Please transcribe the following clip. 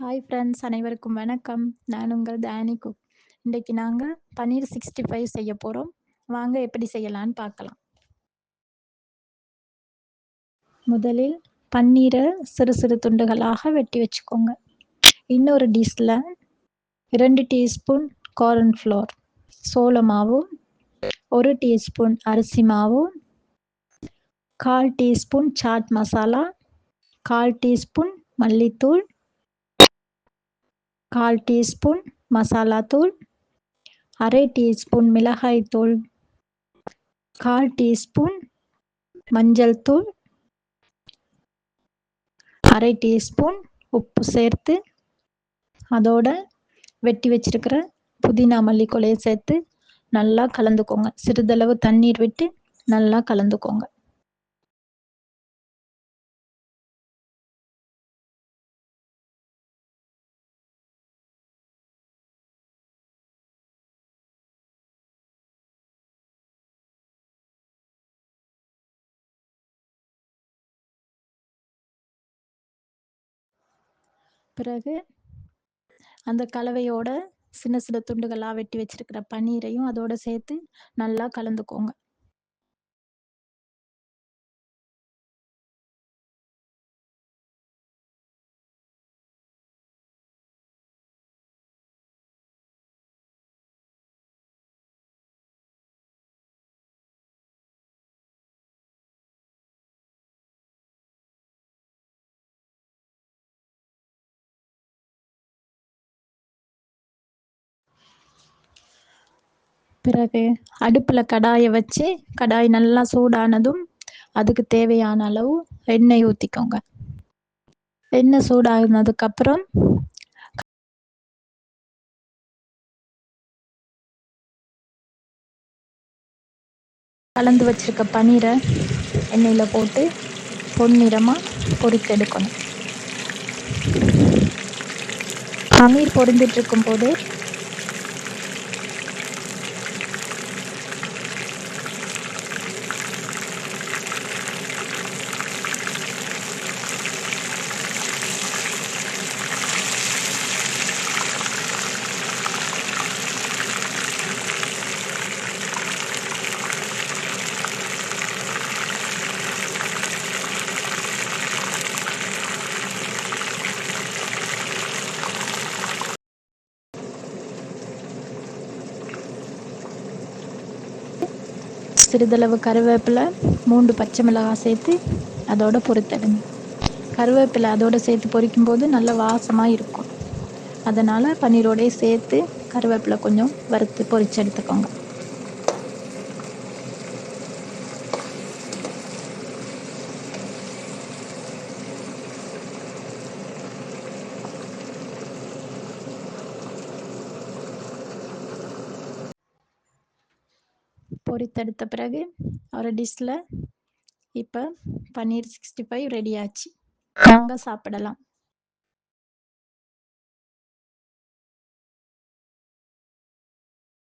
Hi friends அனைவருக்கும் வணக்கம். நான் உங்கள் தானி குக் இன்றைக்கி நாங்கள் பன்னீர் சிக்ஸ்டி ஃபைவ் செய்ய போகிறோம் வாங்க எப்படி செய்யலான்னு பார்க்கலாம். முதலில் பன்னீரை சிறு சிறு துண்டுகளாக வெட்டி வச்சுக்கோங்க. இன்னொரு டிஷ்ஷில் இரண்டு டீஸ்பூன் கார்ன் ஃப்ளோர் சோள மாவும் ஒரு டீஸ்பூன் அரிசி மாவும் கால் டீஸ்பூன் சாட் மசாலா கால் டீஸ்பூன் மல்லித்தூள் கால் டீஸ்பூன் மசாலா தூள் அரை டீஸ்பூன் மிளகாய் தூள் கால் டீஸ்பூன் மஞ்சள் தூள் அரை டீஸ்பூன் உப்பு சேர்த்து அதோட வெட்டி வச்சிருக்கிற புதினா மல்லி கொலையை சேர்த்து நல்லா கலந்துக்கோங்க. சிறிதளவு தண்ணீர் விட்டு நல்லா கலந்துக்கோங்க. பிறகு அந்த கலவையோட சின்ன சின்ன துண்டுகளாக வெட்டி வச்சிருக்கிற பன்னீரையும் அதோட சேர்த்து நல்லா கலந்துக்கோங்க. பிறகு அடுப்பில் கடாயை வச்சு கடாய் நல்லா சூடானதும் அதுக்கு தேவையான அளவு எண்ணெய் ஊற்றிக்கோங்க எண்ணெய் சூடானதுக்கப்புறம் கலந்து வச்சிருக்க பன்னீரை எண்ணெயில் போட்டு பொன்னிறமாக பொரித்தெடுக்கணும் பன்னீர் பொரிந்துட்டு இருக்கும்போது சிறிதளவு கருவேப்பிலை மூன்று பச்சை மிளகாய் சேர்த்து அதோட பொறுத்தடுங்க கருவேப்பிலை அதோடு சேர்த்து பொரிக்கும் போது நல்ல வாசமாக இருக்கும். அதனால் பன்னீரோடையே சேர்த்து கருவேப்பிலை கொஞ்சம் வறுத்து பொரித்து எடுத்துக்கோங்க. பொரித்தெடுத்த பிறகு ஒரு டிஷ்ஷில் இப்போ பன்னீர் சிக்ஸ்டி ஃபைவ் ரெடி ஆச்சு. வாங்க சாப்பிடலாம்.